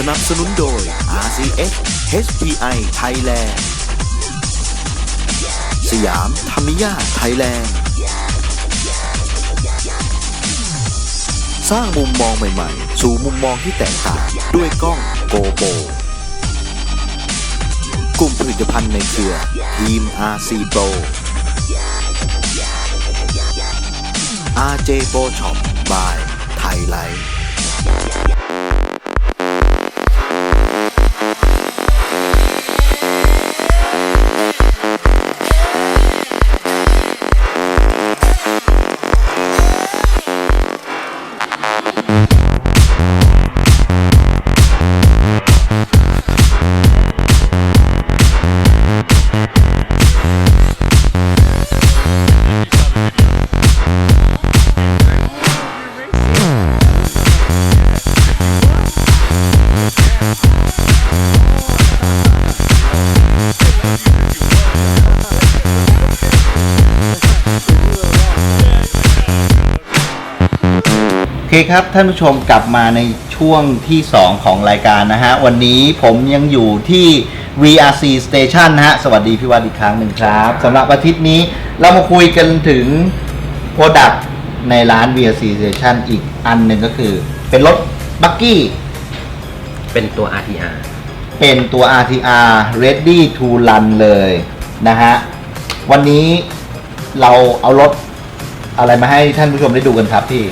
สนับสนุนโดย RCS HPI Thailand สยามธรรมิยาไทยแลนด์ สร้างมุมมองใหม่ๆ สู่มุมมองที่แตกต่างด้วยกล้องโกโบกลุ่มผลิตภัณฑ์ในเครือทีม RC Pro RJ Pro Shop by Thailand อเคครับ ท่านผู้ชมกลับมาในช่วงที่ 2 ของรายการนะฮะ วันนี้ผมยังอยู่ที่ VRC Station นะฮะ สวัสดีพี่วัดอีกครั้งหนึ่งครับสำหรับอาทิตย์นี้เรามาคุยกันถึง Product ในร้าน VRC Station อีกอันหนึ่งก็คือ เป็นรถบักกี้เป็นตัว RTR เป็นตัว RTR ready to run เลยนะฮะ วันนี้เราเอารถอะไรมาให้ท่านผู้ชมได้ดูกันครับพี่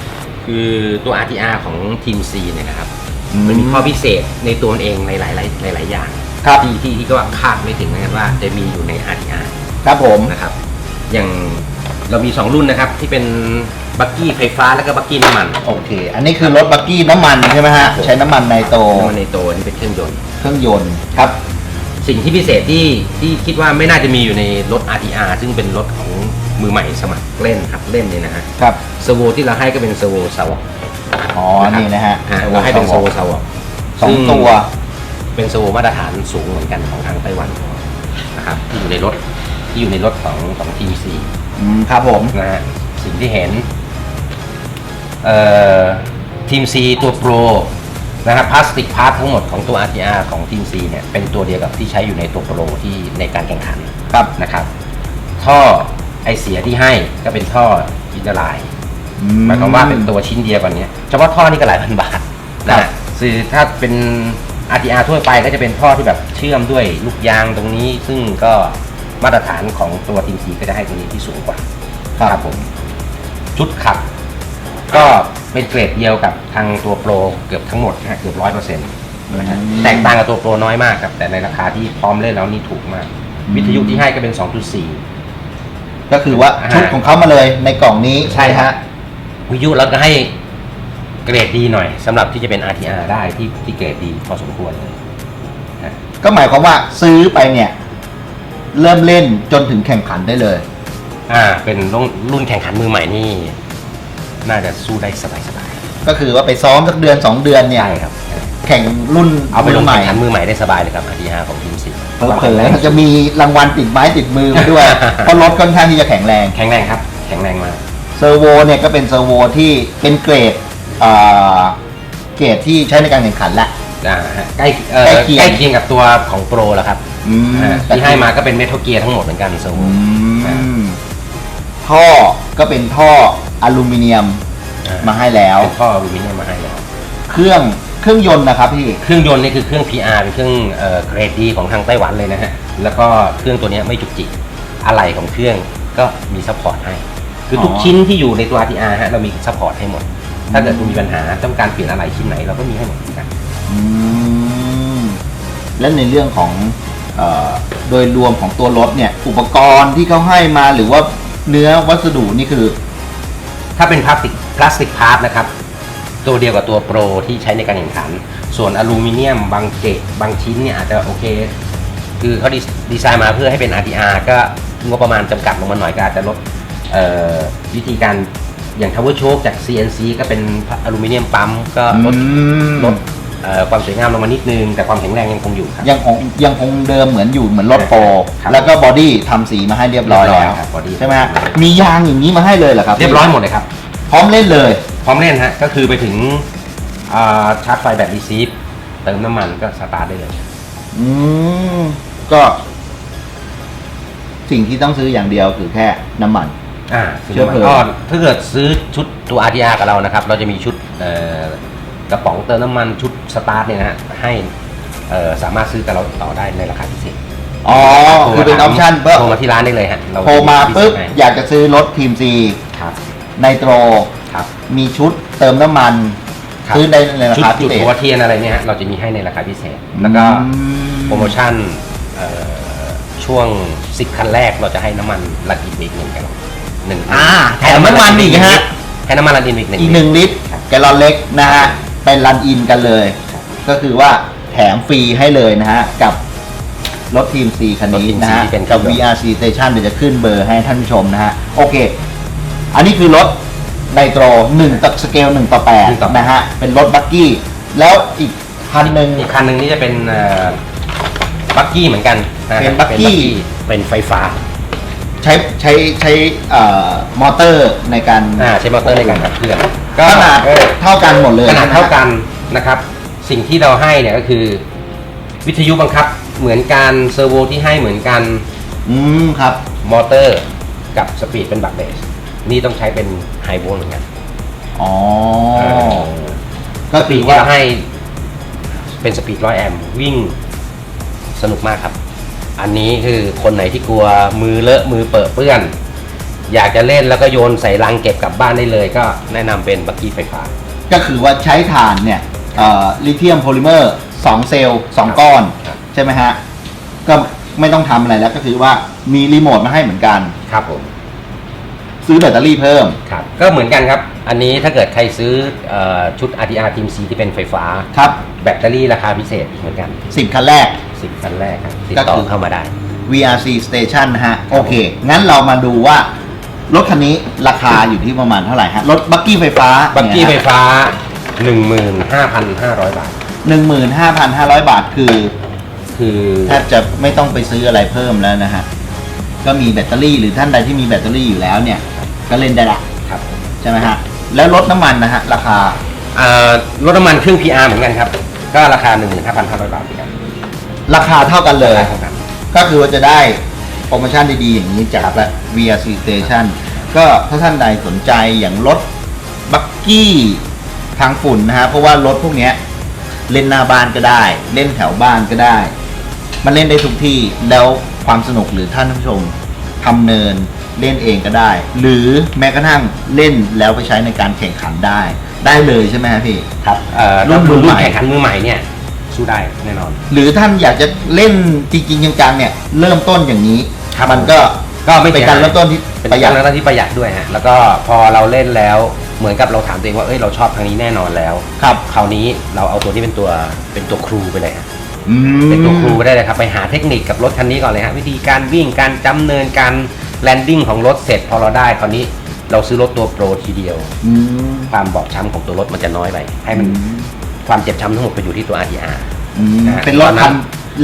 คือตัว RTR ของทีม C เนี่ยนะครับอืมมันมีข้อพิเศษในตัวมันเองในหลายๆหลาย ๆ อย่างครับที่ที่ที่ก็คาดไม่ถึงนะครับว่าจะมีอยู่ใน RTR ครับผมนะครับ อย่างเรามี 2 รุ่นนะครับ ที่เป็นบักกี้ไฟฟ้าแล้วก็บักกี้น้ำมัน โอเค อันนี้คือรถบักกี้น้ำมันใช่ไหมฮะ ใช้น้ำมันไนโตรน้ำมันในตัวนี่เป็นเครื่องยนต์ เครื่องยนต์ครับ สิ่งที่พิเศษที่ที่คิดว่าไม่น่าจะมีอยู่ในรถ RTR ซึ่งเป็นรถของ มือใหม่สมัครเล่นครับเล่นเนี่ยนะฮะครับเซอร์โวที่เราให้ก็เป็นเซอร์โวซาวอ๋อนี่นะฮะเราให้เป็นเซอร์โวซาวสองตัวเป็นสโวมาตรฐานสูงเหมือนกันของทางไต้หวันนะครับที่อยู่ในรถที่อยู่ในรถของของทีมซีอืมครับผมนะฮะสิ่งที่เห็นเอ่อทีมซีตัวโปรนะครับพลาสติกพาร์ททั้งหมดของตัว RTR ของทีมซีเนี่ยเป็นตัวเดียวกับที่ใช้อยู่ในตัวโปรที่ในการแข่งขันครับนะครับ ท่อ ไอเสียที่ให้ก็เป็นท่ออินเตอร์ไลน์อื หมายความว่าเป็นตัวชิ้นเดียวกันเนี้ยเฉพาะท่อนี่ก็หลายพันบาทครันะบฮะคือถ้าเป็น RTR ทั่วไปก็จะเป็นท่อที่แบบเชื่อมด้วยลูกยางตรงนี้ ซึ่งก็มาตรฐานของตัวทีมซีก็จะให้ตัวนี้ที่สูงกว่า ครับผม ชุดขับ ก็เป็นเกรดเดียวกับทางตัวโปรเกือบทั้งหมดนะฮะเกือบร้อยเปอร์เซ็นต์นะฮะแตกต่างกับตัวโปรน้อยมากครับ แต่ในราคาที่พร้อมเล่นแล้วนี่ถูกมากวิทยุที่ให้ก็เป็น 2.4 ก็คือว่าอ่าชุดของเขามาเลยในกล่องนี้ใช่ฮะวิทยุเราก็ให้เกรดดีหน่อยสำหรับที่จะเป็น RTR ได้ที่ที่เกรดดีพอสมควรเลยนะก็หมายความว่าซื้อไปเนี่ย เริ่มเล่นจนถึงแข่งขันได้เลย อ่า เป็นรุ่นรุ่นแข่งขันมือใหม่นี่ น่าจะสู้ได้สบายสบายก็คือว่าไปซ้อมสักเดือนสองเดือนเนี่ย ใช่ครับ แข่งรุ่นเอาไปลงใหม่แข่งขันมือใหม่ได้สบายเลยครับ RTR ของทีมสิ เผลอๆจะมีรางวัลติดไม้ติดมือมาด้วยเพราะรถค่อนข้างที่จะแข็งแรงแข็งแรงครับ แข็งแรงมากเซอร์โวเนี่ยก็เป็นเซอร์โวที่เป็นเกรดอ่าเกรดที่ใช้ในการแข่งขันแหละอ่าฮะใกล้เอ่อใกล้เคียงใกล้เคียงกับตัวของโปรแล้วครับอืมอ่าที่ให้มาก็เป็นเมทัลเกียร์ทั้งหมดเหมือนกันโซอืมท่อก็เป็นท่ออลูมิเนียมมาให้แล้วเป็นท่ออลูมิเนียมมาให้แล้ว เครื่อง เครื่องยนต์นะครับพี่ เครื่องยนต์นี่คือเครื่อง PR เป็นเครื่องเอ่อเกรดดีของทางไต้หวันเลยนะฮะ แล้วก็เครื่องตัวเนี้ยไม่จุกจิกอะไหล่ของเครื่องก็มีซัพพอร์ตให้ คือทุกอ๋อชิ้นที่อยู่ในตัว RTR ฮะเรามีซัพพอร์ตให้หมด ถ้าเกิดคุณมีปัญหาต้องการเปลี่ยนอะไหล่ชิ้นไหนเราก็มีให้หมดเหมือนกันอืมและในเรื่องของเอ่อโดยรวมของตัวรถเนี่ย อุปกรณ์ที่เขาให้มาหรือว่าเนื้อวัสดุนี่คือ ถ้าเป็นพลาสติกพลาสติกพาร์ทนะครับ ตัวเดียวกับตัวโปรที่ใช้ในการแข่งขัน ส่วนอลูมิเนียมบางเกตบางชิ้นเนี่ยอาจจะโอเค คือเขาดีดีไซน์มาเพื่อให้เป็น RTR ก็งบประมาณจำกัดลงมาหน่อยก็อาจจะลดเอ่อวิธีการอย่างทาวเวอร์โชคจาก CNC ก็เป็นอลูมิเนียมปั๊มก็ลดอืมลดเอ่อความสวยงามลงมานิดนึง แต่ความแข็งแรงยังคงอยู่ครับยังคงยังคงเดิมเหมือนอยู่เหมือนรถโปรครับแล้วก็บอดี้ทำสีมาให้เรียบร้อยเรียบร้อยแล้วครับ body ใช่ไหมฮะมียางอย่างนี้มาให้เลยเหรอครับ เรียบร้อยหมดเลยครับ พร้อมเล่นเลย พร้อมเล่นฮะก็คือไปถึงอ่าชาร์จไฟแบบรีซีฟเติมน้ำมันก็สตาร์ทได้เลย อืมก็ สิ่งที่ต้องซื้ออย่างเดียวคือแค่น้ำมัน อ่าเชื้อเพลิงก็ถ้าเกิดซื้อชุดตัว RTR กับเรานะครับ เราจะมีชุดเอ่อกระป๋องเติมน้ำมันชุดสตาร์ทเนี่ยนะฮะให้เอ่อสามารถซื้อกับเราต่อได้ในราคาพิเศษอ๋อคือเป็นออปชั่นเพิ่มโทรมาที่ร้านได้เลยฮะเรโทรมาปุ๊บให้อยากจะซื้อรถทีมซีครับไนโตรครับ มีชุดเติมน้ำมันครับ ซื้อได้ในราชุดคาพิจุดเศษ หัวเทียนอะไรเนี่ยฮะเราจะมีให้ในราคาพิเศษ แล้วก็อืม โปรโมชั่นเอ่อช่วง 10 คันแรกเราจะให้น้ำมันลัดอินอีกหนึ่งกันหนึ่งอ่าแถมน้ำมันอีกฮะ ให้น้ำมันลัดอินอีกหนึ่งอีกหนึ่งลิตรครับแกลลอนเล็กนะฮะเป็นรันอินกันเลย ก็คือว่าแถมฟรีให้เลยนะฮะ กับรถทีม C คันนี้นะฮะกับ VRC Station เดี๋ยวจะขึ้นเบอร์ให้ท่านผู้ชมนะฮะ โอเค อันนี้คือรถ ไนโตร1ต่อสเกล1ต่อหนึ่งต่อ 8นะฮะ เป็นรถบักกี้ แล้วอีกคันหนึ่ง อีกคันหนึ่งนี่จะเป็นเอ่อบักกี้เหมือนกันนะฮะเป็นบักกี้ เป็นไฟฟ้า ใช้ใช้ใช้เอ่อมอเตอร์ในการอ่าใช้มอเตอร์ในการขับเคลื่อนขนาดเออเท่ากันหมดเลยขนาดเท่าะฮะกันนะครับ สิ่งที่เราให้เนี่ยก็คือ วิทยุบังคับเหมือนกันเซอร์โวที่ให้เหมือนกัน อืมครับ มอเตอร์กับสปีดเป็นบักเบส นี่ต้องใช้เป็นไฮโวลต์เหมือนกันอ๋อเออก็สคืปีอดว่าที่เราให้เป็นสปีดร้อยแอมป์วิ่งสนุกมากครับ อันนี้คือคนไหนที่กลัวมือเลอะมือเปิดเปื้อน อยากจะเล่นแล้วก็โยนใส่ลังเก็บกลับบ้านได้เลยก็แนะนำเป็นบักกี้ไฟฟ้า ก็คือว่าใช้ถ่านเนี่ยลิเธียมโพลิเมอร์2เซลล์2ก้อนครับใช่ไหมฮะ ก็ไม่ต้องทำอะไรแล้วก็คือว่ามีรีโมทมาให้เหมือนกัน ครับผม ซื้อแบตเตอรี่เพิ่ม ครับก็เหมือนกันครับ อันนี้ถ้าเกิดใครซื้อเออชุด RTR Team C ที่เป็นไฟฟ้า ครับ แบตเตอรี่ราคาพิเศษอีกเหมือนกัน 10 คันแรก 10คันแรกครับติดก็ต่อคือ เข้ามาได้ VRC Station นะฮะ โอเค งั้นเรามาดูว่า รถคันนี้ราคาอยู่ที่ประมาณเท่าไหร่ฮะ รถบักกี้ไฟฟ้าบักกี้ไฟฟ้า 15,500 บาท หนึ่งหมื่นห้าพันห้าร้อยบาทคือคือแทบจะไม่ต้องไปซื้ออะไรเพิ่มแล้วนะฮะ ก็มีแบตเตอรี่หรือท่านใดที่มีแบตเตอรี่อยู่แล้วเนี่ย ก็เล่นได้ละครับใช่ไหมฮะแล้วรถน้ำมันนะฮะราคาเอ่อรถน้ำมันเครื่อง PR เหมือนกันครับ ก็ราคา 15,500 บาทเหมือนกันราคาเท่ากันเลยเท่ากัน ก็คือว่าจะได้โปรโมชั่นดีๆ อย่างนี้จาก VRC Station ก็ถ้าท่านใดสนใจอย่างรถบักกี้ทางฝุ่นนะฮะ เพราะว่ารถพวกเนี้ยเล่นหน้าบ้านก็ได้ เล่นแถวบ้านก็ได้ มันเล่นได้ทุกที่แล้วความสนุกหรือท่านผู้ชมทำเนิน เล่นเองก็ได้ หรือแม้กระทั่งเล่นแล้วไปใช้ในการแข่งขันได้ ได้เลยใช่ไหมฮะพี่ ครับเอ่อรุ่นมือใหม่รุ่นแข่งขันมือใหม่เนี่ยสู้ได้แน่นอน หรือท่านอยากจะเล่นจริงๆจังๆเนี่ยเริ่มต้นอย่างนี้ครับมันก็ก็ไม่เป็นสียการหยเริ่มต้นที่เป็นประหยัด การเริ่มต้นที่ประหยัดด้วยฮะแล้วก็พอเราเล่นแล้วเหมือนกับเราถามตัวเองว่าเอ้ยเราชอบทางนี้แน่นอนแล้วครับ คราวนี้เราเอาตัวนี้เป็นตัวเป็นตัวครูไปเลยฮะอืม เป็นตัวครูไปได้เลยครับไปหาเทคนิคกับรถคันนี้ก่อนเลยฮะวิธีการวิ่งการจำเนินการ แลนดิ้งของรถเสร็จพอเราได้คราวนี้เราซื้อรถตัวโปรทีเดียว อืม ความบอบช้ำของตัวรถมันจะน้อยไป ให้มันความเจ็บช้ำทั้งหมดไปอยู่ที่ตัว RTR อืมนะฮะเป็นรถคัน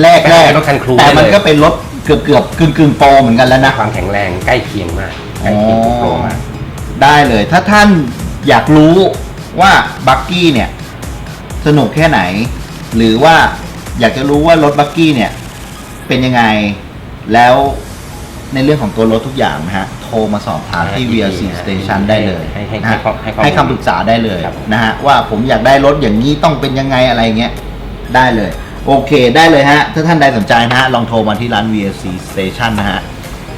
แรกเป็นแรกรถคันครูแต่มันได้เลย ก็เป็นรถเกือบเกือบกึ่งกึ่งๆโปรเหมือนกันแล้วนะ ความแข็งแรงใกล้เคียงมากใกล้เคียงกับโปรมาก ได้เลยถ้าท่านอยากรู้ว่าบักกี้เนี่ย สนุกแค่ไหน หรือว่าอยากจะรู้ว่ารถบักกี้เนี่ย เป็นยังไง แล้ว ในเรื่องของตัวรถทุกอย่างนะฮะ โทรมาสอบถามที่ให้ VRC ให้ Station ได้เลยให้ให้นะฮะให้ข้อให้ข้อมูลให้คำปรึกษาได้เลยครับผมนะฮะ ว่าผมอยากได้รถอย่างนี้ต้องเป็นยังไงอะไรเงี้ย ได้เลย โอเคได้เลยฮะ ถ้าท่านใดสนใจนะฮะ ลองโทรมาที่ร้าน VRC Station นะฮะ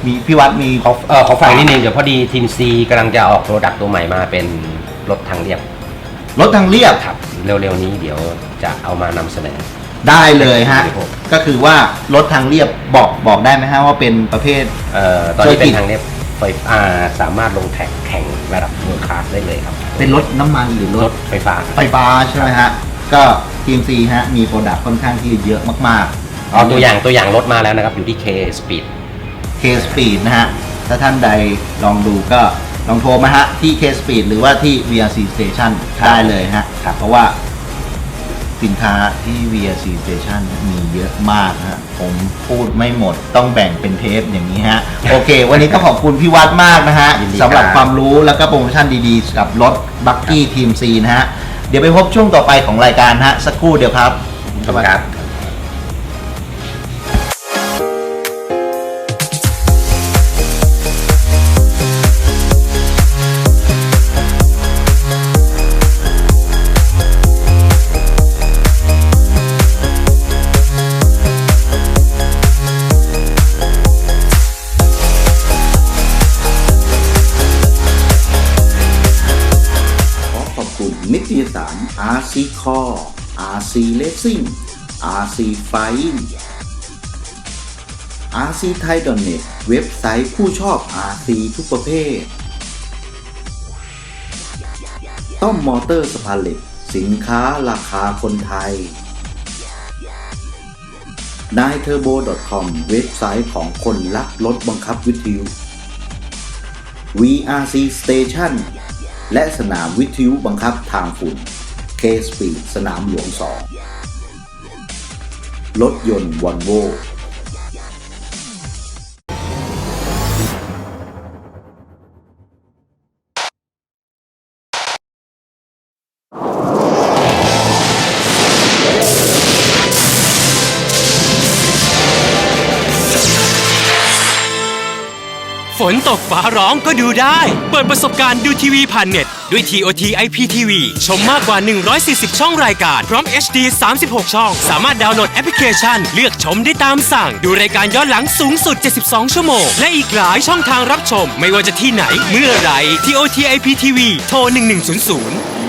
มีพี่วัดมี ขอเออขอฝากนิดนึงเดี๋ยวพอดีทีมซีกำลังจะออกโปรดักต์ตัวใหม่มาเป็นรถทางเรียบรถทางเรียบ ครับเร็วๆนี้เดี๋ยวจะเอามานำเสนอ ได้เลยฮะครับผมก็คือว่ารถทางเรียบบอกบอกได้ไหมฮะว่าเป็นประเภท เอ่อตอนนี้เซอร์กิเป็ตนทางเรียบไฟอ่าสามารถลงแท็กแข่งระดับเมือคลาสได้เลยครับ เป็นรถน้ำมันหรือรรถถไฟฟ้าไฟฟ้าใช่ไหมฮะ ก็ทีมซีฮะ มีโปรดักต์ค่อนข้างที่เยอะมากๆ เอาตัวอย่างตัวอย่างรถมาแล้วนะครับ อยู่ที่ K Speed K Speed นะฮะ ถ้าท่านใดลองดูก็ลองโทรมาฮะ ที่ K Speed หรือว่าที่ VRC Station ครับได้เลยฮะครับเพราะว่า สินค้าที่ VRC Station มีเยอะมากฮะผมพูดไม่หมดต้องแบ่งเป็นเทปอย่างนี้ฮะ โอเค วันนี้ต้องขอบคุณพี่วัดมากนะฮะยินดีสำหรับครับความรู้แล้วก็โปรโมชั่นดีๆ กับรถบั c กี้ทีมซีนะฮะ เดี๋ยวไปพบช่วงต่อไปของรายการฮะ สักครู่เดียวครับ ขอบคุณครับ RC Core RC Racing RC Flying RC Thai .net เว็บไซต์ผู้ชอบ RC ทุกประเภท ต้อมมอเตอร์สภาเล็กสินค้าราคาคนไทย n i t u r b o c o m เว็บไซต์ของคนรักรถบังคับวิทยุ VRC Station และสนามวิทยุบังคับทางฝุ่น K Speed สนามหลวง 2 รถยนต์วอลโว ฝนตกฟ้าร้องก็ดูได้ เปิดประสบการณ์ดูทีวีผ่านเน็ต ด้วย TOT IPTV ชมมากกว่า 140 ช่องรายการ พร้อม HD 36 ช่อง สามารถดาวน์โหลดแอปพลิเคชัน เลือกชมได้ตามสั่ง ดูรายการย้อนหลังสูงสุด 72 ชั่วโมง และอีกหลายช่องทางรับชม ไม่ว่าจะที่ไหน เมื่อไหร่ TOT IPTV โทร 1100